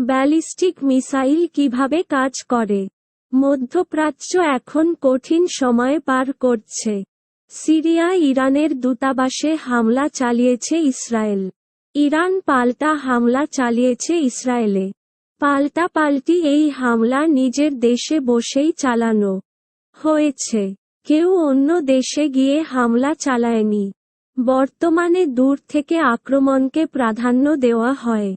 Ballistic missile কীভাবে কাজ করে? মধ্যপ্রাচ্য এখন কঠিন সময় পার করছে। সিরিয়া ইরানের দূতাবাসে হামলা চালিয়েছে ইসরায়েল। ইরান পাল্টা হামলা চালিয়েছে ইসরায়েলে। পাল্টাপাল্টি এই হামলা নিজের দেশে বসেই চালানো হয়েছে। কেউ অন্য দেশে গিয়ে হামলা চালায়নি। বর্তমানে দূর থেকে আক্রমণকে প্রাধান্য দেওয়া হয়।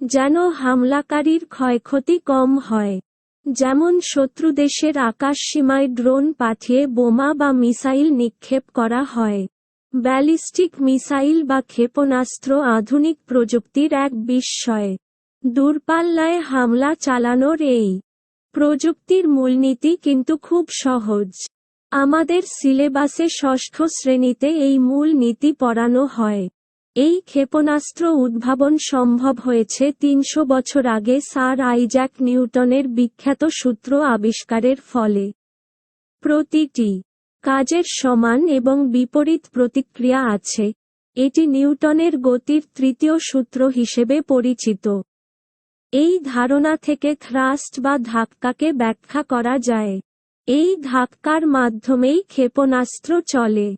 যেন হামলাকারীর ক্ষয়ক্ষতি কম হয়। যেমন শত্রু দেশের আকাশসীমায় ড্রোন পাঠিয়ে বোমা বা মিসাইল নিক্ষেপ করা হয়। ব্যালিস্টিক মিসাইল বা ক্ষেপণাস্ত্র আধুনিক প্রযুক্তির এক বিস্ময়। দূরপাল্লায় হামলা চালানোর এই প্রযুক্তির মূলনীতি কিন্তু খুব সহজ। আমাদের সিলেবাসে ষষ্ঠ শ্রেণীতে এই মূল নীতি পড়ানো হয়। এই ক্ষেপণাস্ত্র উদ্ভাবন সম্ভব হয়েছে তিনশো বছর আগে স্যার আইজ্যাক নিউটনের বিখ্যাত সূত্র আবিষ্কারের ফলে। প্রতিটি কাজের সমান এবং বিপরীত প্রতিক্রিয়া আছে। এটি নিউটনের গতির তৃতীয় সূত্র হিসেবে পরিচিত। এই ধারণা থেকে থ্রাস্ট বা ধাক্কাকে ব্যাখ্যা করা যায়। এই ধাক্কার মাধ্যমেই ক্ষেপণাস্ত্র চলে।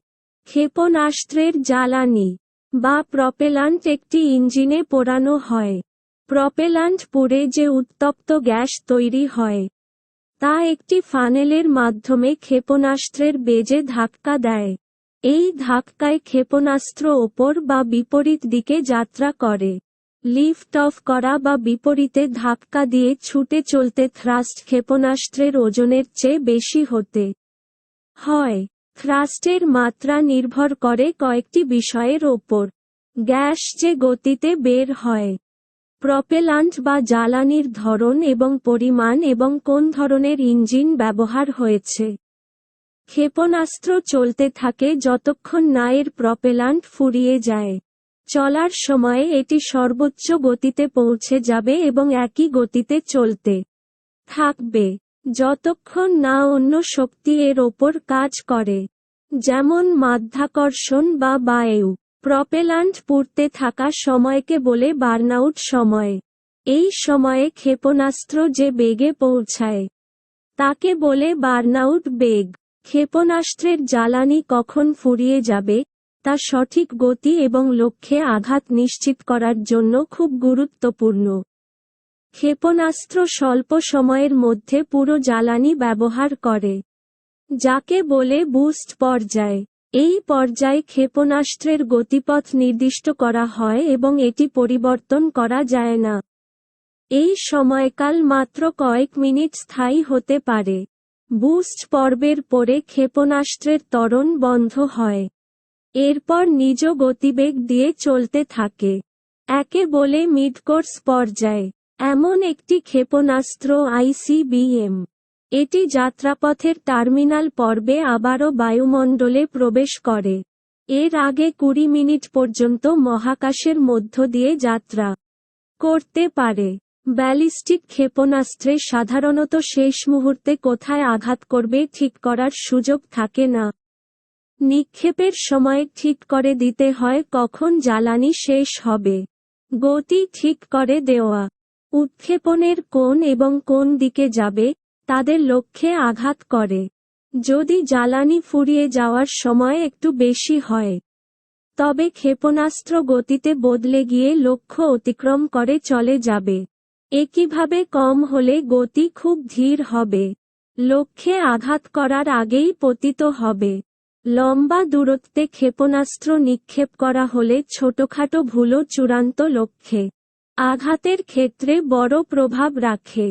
ক্ষেপণাস্ত্রের জ্বালানি বা প্রপেলান্ট একটি ইঞ্জিনে পোড়ানো হয়। প্রপেলান্ট পুড়ে যে উত্তপ্ত গ্যাস তৈরি হয়, তা একটি ফানেলের মাধ্যমে ক্ষেপণাস্ত্রের বেজে ধাক্কা দেয়। এই ধাক্কায় ক্ষেপণাস্ত্র ওপর বা বিপরীত দিকে যাত্রা করে। লিফট অফ করা বা বিপরীতে ধাক্কা দিয়ে ছুটে চলতে থ্রাস্ট ক্ষেপণাস্ত্রের ওজনের চেয়ে বেশি হতে হয়। থ্রাস্টের মাত্রা নির্ভর করে কয়েকটি বিষয়ের ওপর। গ্যাস যে গতিতে বের হয়। প্রপেলান্ট বা জ্বালানির ধরন এবং পরিমাণ এবং কোন ধরনের ইঞ্জিন ব্যবহার হয়েছে। ক্ষেপণাস্ত্র চলতে থাকে যতক্ষণ না এর প্রপেলান্ট ফুরিয়ে যায়। চলার সময়ে এটি সর্বোচ্চ গতিতে পৌঁছে যাবে এবং একই গতিতে চলতে থাকবে। যতক্ষণ না অন্য শক্তি এর ওপর কাজ করে। যেমন মাধ্যাকর্ষণ বা বায়ু, প্রপেলান্ট পুড়তে থাকা সময়কে বলে বার্নআউট সময়। এই সময়ে ক্ষেপণাস্ত্র যে বেগে পৌঁছায়, তাকে বলে বার্নআউট বেগ। ক্ষেপণাস্ত্রের জ্বালানি কখন ফুরিয়ে যাবে, তা সঠিক গতি এবং লক্ষ্যে আঘাত নিশ্চিত করার জন্য খুব গুরুত্বপূর্ণ। ক্ষেপণাস্ত্র স্বল্প সময়ের মধ্যে পুরো জ্বালানি ব্যবহার করে, যাকে বলে বুস্ট পর্যায়। এই পর্যায়ে ক্ষেপণাস্ত্রের গতিপথ নির্দিষ্ট করা হয় এবং এটি পরিবর্তন করা যায় না। এই সময়কাল মাত্র কয়েক মিনিট স্থায়ী হতে পারে। বুস্ট পর্বের পরে ক্ষেপণাস্ত্রের ত্বরণ বন্ধ হয়। এরপর নিজ গতিবেগ দিয়ে চলতে থাকে। একে বলে মিডকোর্স পর্যায়। এমন একটি ক্ষেপণাস্ত্র আইসিবিএম। এটি যাত্রাপথের টার্মিনাল পর্বে আবারও বায়ুমণ্ডলে প্রবেশ করে। এর আগে কুড়ি মিনিট পর্যন্ত মহাকাশের মধ্য দিয়ে যাত্রা করতে পারে। ব্যালিস্টিক ক্ষেপণাস্ত্রে সাধারণত শেষ মুহূর্তে কোথায় আঘাত করবে ঠিক করার সুযোগ থাকে না। নিক্ষেপের সময় ঠিক করে দিতে হয় কখন জ্বালানি শেষ হবে। গতি ঠিক করে দেওয়া। উৎক্ষেপণের কোন এবং কোন দিকে যাবে, তাদের লক্ষ্যে আঘাত করে। যদি জ্বালানি ফুরিয়ে যাওয়ার সময় একটু বেশি হয়, তবে ক্ষেপণাস্ত্র গতিতে বদলে গিয়ে লক্ষ্য অতিক্রম করে চলে যাবে। একইভাবে কম হলে গতি খুব ধীর হবে। লক্ষ্যে আঘাত করার আগেই পতিত হবে। লম্বা দূরত্বে ক্ষেপণাস্ত্র নিক্ষেপ করা হলে ছোটখাটো ভুলও চূড়ান্ত লক্ষ্যে। আঘাতের ক্ষেত্রে বড় প্রভাব রাখে।